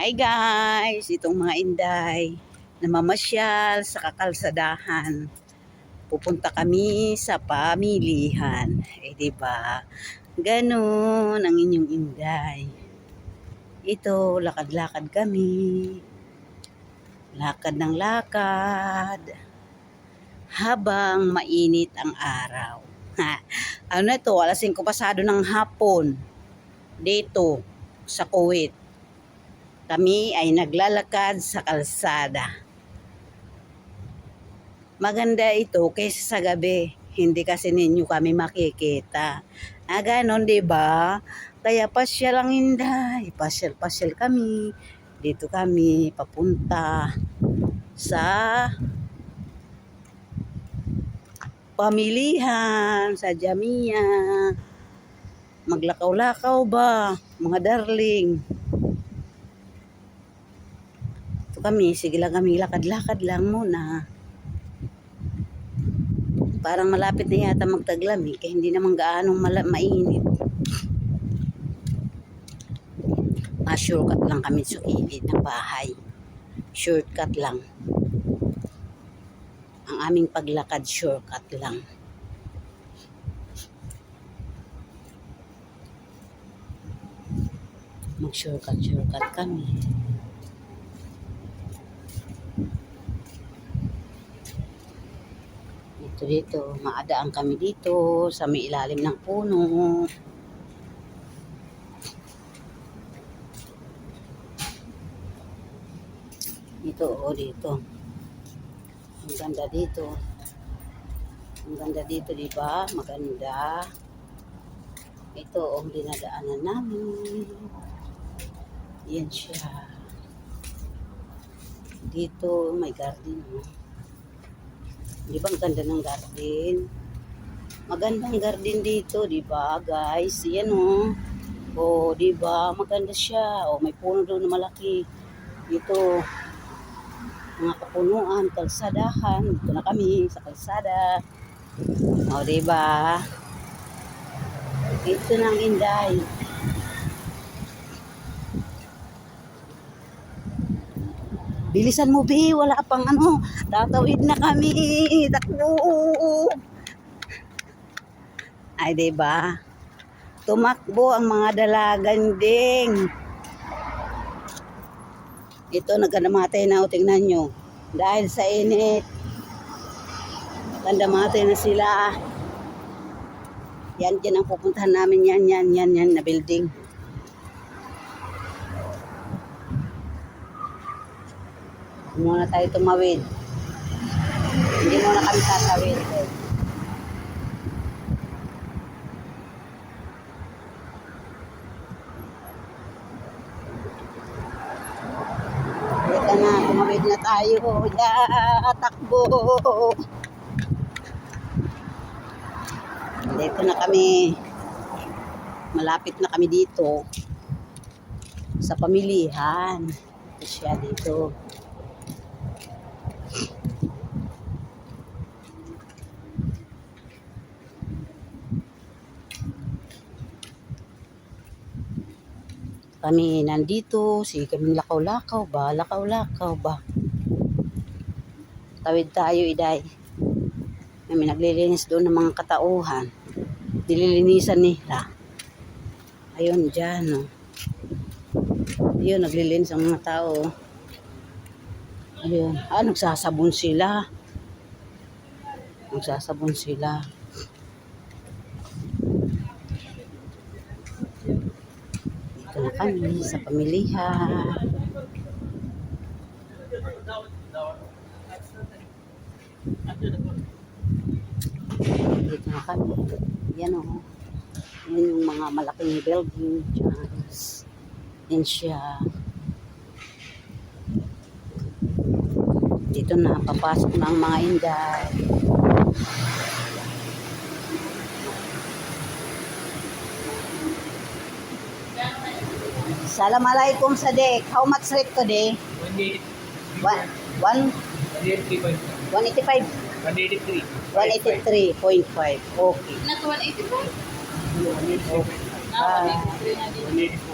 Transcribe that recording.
Hi guys! Itong mga inday na mamasyal sa kakalsadahan. Pupunta kami sa pamilihan. Eh di ba? Ganon ang inyong inday. Ito, lakad-lakad kami. Lakad ng lakad. Habang mainit ang araw. Ha, ano na to? Alas 5 pasado ng hapon. Dito, sa Kuwait kami ay naglalakad sa kalsada. Maganda ito kaysa sa gabi. Hindi kasi ninyo kami makikita. Ah, ganon, di ba? Kaya pasyal ang inday. Pasyal-pasyal kami. Dito kami papunta sa pamilihan, sa Jamia. Maglakaw-lakaw ba, mga darling? Ito kami, sige lang kami, lakad-lakad lang muna. Parang malapit na yata magtaglamig, kaya hindi naman gaanong mala- mainit. Ah, shortcut lang kami sa gilid ng bahay. Shortcut lang. Ang aming paglakad, shortcut lang. Mag-shortcut, shortcut kami. Dito dito, maadaan kami dito sa may ilalim ng puno. Dito, o dito. Ang ganda dito. Ang ganda dito, di ba? Maganda. Ito ang dinadaanan namin. Yan siya. Dito, may garden. Oh. Di ba ang ganda ng garden? Magandang garden dito, di ba, guys? Yan oh. Oh, di ba? Maganda siya. Oh, may puno doon na malaki. Dito, mga kapunuan, kalsadahan. Dito na kami sa kalsada. Oh, di ba? Ito nang inday. Bilisan mo, Bi. Wala pang ano. Tatawid na kami. Takbo. Ay, ba? Tumakbo ang mga dalagan ding. Ito, nagkanamatay na. O, tingnan nyo. Dahil sa init. Nagkanamatay na sila. Yan, dyan ang pupuntahan namin. Yan, yan, yan, yan na building. Muna tayo tumawid. Hindi muna kami tatawid. Halika na, tumawid na tayo. Yeah, takbo. Dito na kami. Malapit na kami dito. Sa pamilihan. Ito siya dito. Kami nandito, sige kami lakaw-lakaw ba, lakaw-lakaw ba. Tawid tayo, iday. Kami naglilinis doon ng mga katauhan. Dililinisan nila. Ayun, dyan, no. Ayun, naglilinis ang mga tao. Ayun. Ah, nagsasabon sila. Nagsasabon sila. Dito na kami sa pamilihan. Dito na kami. Yan o. Yan yung mga malaking building. Yan siya. Dito na, papasok na ang mga inday. Assalamualaikum Sadek. How much rate today? 183. One, one, 183. 185. 183. 183.5. Okay. Not 185? Okay. Ah, Ah. 183 na din. 184.